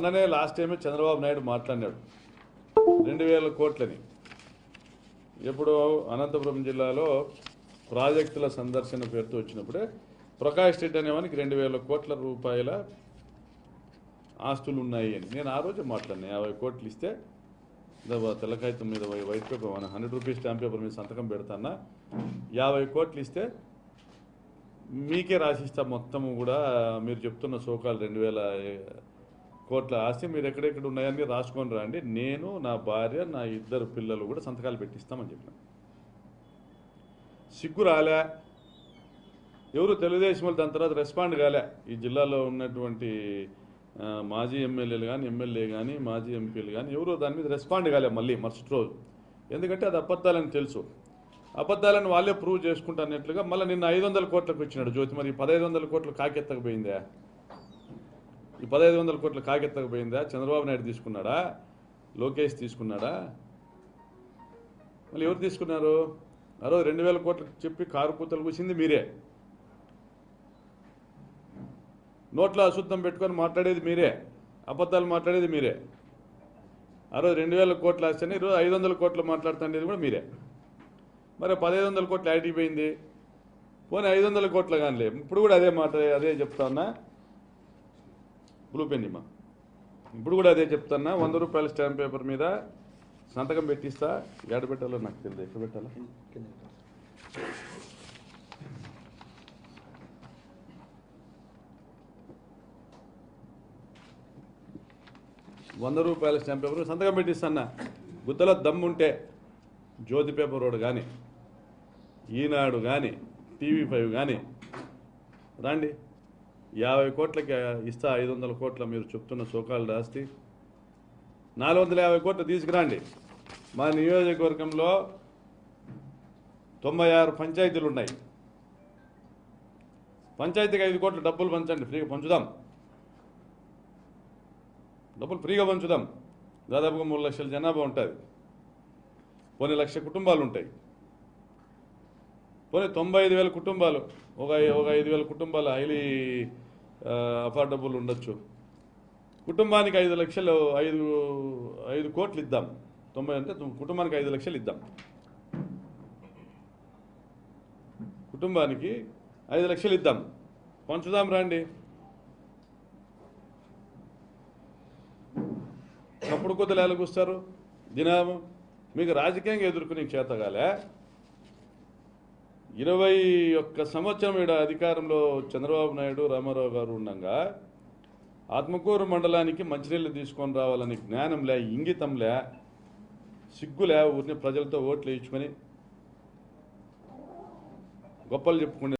మొన్ననే లాస్ట్ టైమే చంద్రబాబు నాయుడు మాట్లాడినాడు. రెండు వేల కోట్లని. ఎప్పుడు అనంతపురం జిల్లాలో ప్రాజెక్టుల సందర్శన పేరుతో వచ్చినప్పుడే ప్రకాష్ రెడ్డి అనేవానికి రెండు వేల కోట్ల రూపాయల ఆస్తులు ఉన్నాయి అని. నేను ఆ రోజు మాట్లాడినా యాభై కోట్లు ఇస్తే ఇదో తెల్లకాగితం మీద వై- వైట్ పేపర్ మన హండ్రెడ్ రూపీస్ స్టాంప్ పేపర్ మీద సంతకం పెడతానా? యాభై కోట్లు ఇస్తే మీకే రాసిస్తా మొత్తము కూడా మీరు చెప్తున్న సోకాలు రెండు వేల కోట్ల ఆస్తి మీరు ఎక్కడెక్కడ ఉన్నాయని రాసుకొని రండి. నేను నా భార్య నా ఇద్దరు పిల్లలు కూడా సంతకాలు పెట్టిస్తామని చెప్పిన. సిగ్గు రాలే. ఎవరు తెలుగుదేశం వాళ్ళు దాని తర్వాత రెస్పాండ్ కాలే. ఈ జిల్లాలో ఉన్నటువంటి మాజీ ఎమ్మెల్యేలు కానీ ఎమ్మెల్యే కానీ మాజీ ఎంపీలు కానీ ఎవరు దాని మీద రెస్పాండ్ కాలే మళ్ళీ మరుసటి రోజు. ఎందుకంటే అది అబద్ధాలని తెలుసు. అబద్ధాలను వాళ్ళే ప్రూవ్ చేసుకుంటానట్లుగా మళ్ళీ నిన్న ఐదు వందల కోట్లకు ఇచ్చినాడు జ్యోతి. మరి పదహైదు వందల కోట్లు కాకెత్తకపోయిందా? ఈ పదహైదు వందల కోట్లు కాకెత్తకపోయిందా చంద్రబాబు నాయుడు తీసుకున్నాడా? లోకేష్ తీసుకున్నాడా? మళ్ళీ ఎవరు తీసుకున్నారు? ఆ రోజు రెండు వేల కోట్లు చెప్పి కారు కూతలు కూసింది మీరే. నోట్లో అశుద్ధం పెట్టుకొని మాట్లాడేది మీరే. అబద్ధాలు మాట్లాడేది మీరే. ఆ రోజు రెండు వేల కోట్లు ఆస్తేనే ఈరోజు ఐదు వందల కోట్లు మాట్లాడుతుండేది కూడా మీరే. మరి పదహైదు వందల కోట్లు యాడిపోయింది పోనీ ఐదు వందల కోట్లు కానిలే. ఇప్పుడు కూడా అదే మాట అదే చెప్తా ఉన్నా. బ్లూ పెన్ ఇమ్మా ఇప్పుడు కూడా అదే చెప్తున్నా వంద రూపాయల స్టాంప్ పేపర్ మీద సంతకం పెట్టిస్తా. ఎక్కడ పెట్టాలో నాకు తెలియదు. ఎక్కడ పెట్టాలా? వంద రూపాయల స్టాంప్ పేపర్ సంతకం పెట్టిస్తాన్నా. గుద్దలో దమ్ముంటే జ్యోతి పేపర్ వాడు కానీ ఈనాడు కానీ టీవీ ఫైవ్ కానీ రండి. యాభై కోట్లకి ఇస్తా ఐదు వందల కోట్ల మీరు చెప్తున్న సోకాలు రాస్తి నాలుగు వందల యాభై కోట్లు తీసుకురండి. మా నియోజకవర్గంలో తొంభై ఆరు పంచాయతీలు ఉన్నాయి. పంచాయతీకి ఐదు కోట్ల డబ్బులు పంచండి ఫ్రీగా పంచుదాం. డబ్బులు ఫ్రీగా పంచుదాం. దాదాపుగా మూడు లక్షల జనాభా ఉంటుంది. కొన్ని లక్ష కుటుంబాలు ఉంటాయి. పోనీ తొంభై ఐదు వేల కుటుంబాలు ఒక ఒక ఐదు వేల కుటుంబాలు హైలీ అఫోర్డబుల్ ఉండొచ్చు. కుటుంబానికి ఐదు లక్షలు ఐదు ఐదు కోట్లు ఇద్దాం. తొంభై అంటే కుటుంబానికి ఐదు లక్షలు ఇద్దాం. కుటుంబానికి ఐదు లక్షలు ఇద్దాం. పంచుదాం రండి. అప్పుడు కొద్దిగా ఎలాగొస్తారు దినాము. మీకు రాజకీయంగా ఎదుర్కొనే చేతగాలే ఇరవై ఒక్క సంవత్సరం ఈడ అధికారంలో చంద్రబాబు నాయుడు రామారావు గారు ఉండగా ఆత్మకూరు మండలానికి మంచినీళ్ళు తీసుకొని రావాలని జ్ఞానంలే ఇంగితంలే సిగ్గులే ఊరిని ప్రజలతో ఓట్లు వేయించుకొని గొప్పలు చెప్పుకునే